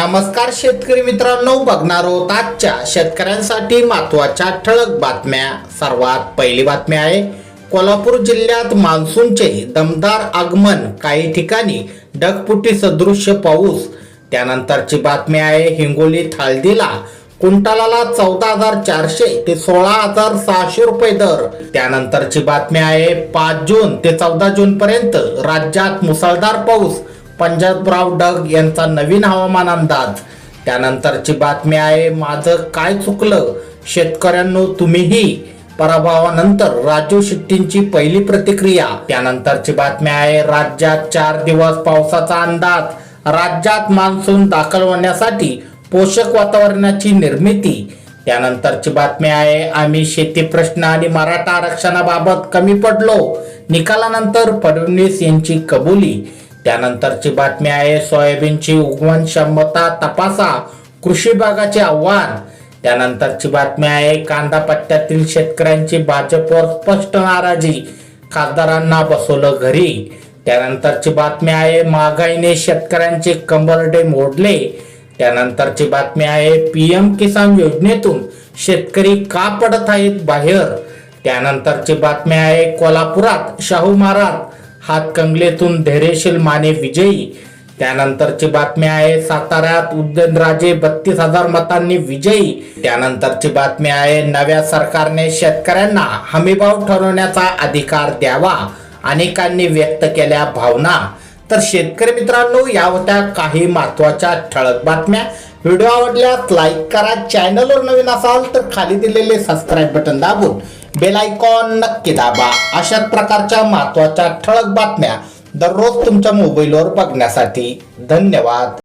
नमस्कार शेतकरी मित्रांनो बघणार आहोत आजच्या शेतकऱ्यांसाठी महत्त्वाच्या ठळक बातम्या. सर्वात पहिली बातमी आहे कोल्हापूर जिल्ह्यात मान्सूनचे दमदार आगमन. काही ठिकाणी ढगफुटी सदृश्य पाऊस. त्यानंतरची बातमी आहे हिंगोलीत हळदीला कुंटालाला चौदा हजार चारशे ते सोळा हजार सहाशे रुपये दर. त्यानंतरची बातमी आहे पाच जून ते चौदा जून पर्यंत राज्यात मुसळधार पाऊस. पंजाबराव डग यांचा नवीन हवामान अंदाज. त्यानंतरची बातमी आहे माझं काय चुकलं? शेतकऱ्यांनो तुम्हीही पराभवानंतर राजू शेट्टींची पहिली प्रतिक्रिया. त्यानंतरची बातमी आहे राज्यात चार दिवस पावसाचा अंदाज. राज्यात मान्सून दाखल होण्यासाठी पोषक वातावरणाची निर्मिती. त्यानंतरची बातमी आहे आम्ही शेती प्रश्न आणि मराठा आरक्षणाबाबत कमी पडलो. निकालानंतर फडणवीस यांची कबुली. त्यानंतरची बातमी आहे सोयाबीनची उगवण क्षमता तपासा कृषी विभागाचे आव्हान. त्यानंतरची बातमी आहे कांदा पट्ट्यातील शेतकऱ्यांची भाजपवर स्पष्ट नाराजी खासदारांना बसवलं घरी. त्यानंतरची बातमी आहे महागाईने शेतकऱ्यांचे कंबरडे मोडले. त्यानंतरची बातमी आहे पीएम किसान योजनेतून शेतकरी का पडत आहेत बाहेर. त्यानंतरची बातमी आहे कोल्हापुरात शाहू महाराज हातकंगलेतून धैर्यशील माने विजयी. त्यानंतरची बातमी आहे साताऱ्यात उदयनराजे बत्तीस हजार मतांनी विजयी. त्यानंतरची बातमी आहे नव्या सरकारने शेतकऱ्यांना हमीभाव ठरवण्याचा अधिकार द्यावा. अनेकांनी व्यक्त केल्या भावना. तर शेतकरी मित्रांनो या होत्या काही महत्त्वाच्या ठळक बातम्या. व्हिडिओ आवडल्यास लाईक करा. चॅनलवर नवीन असाल तर खाली दिलेले सबस्क्राईब बटन दाबून बेल आयकॉन नक्की दाबा. अशाच प्रकारच्या महत्त्वाच्या ठळक बातम्या दररोज तुमच्या मोबाईलवर बघण्यासाठी धन्यवाद.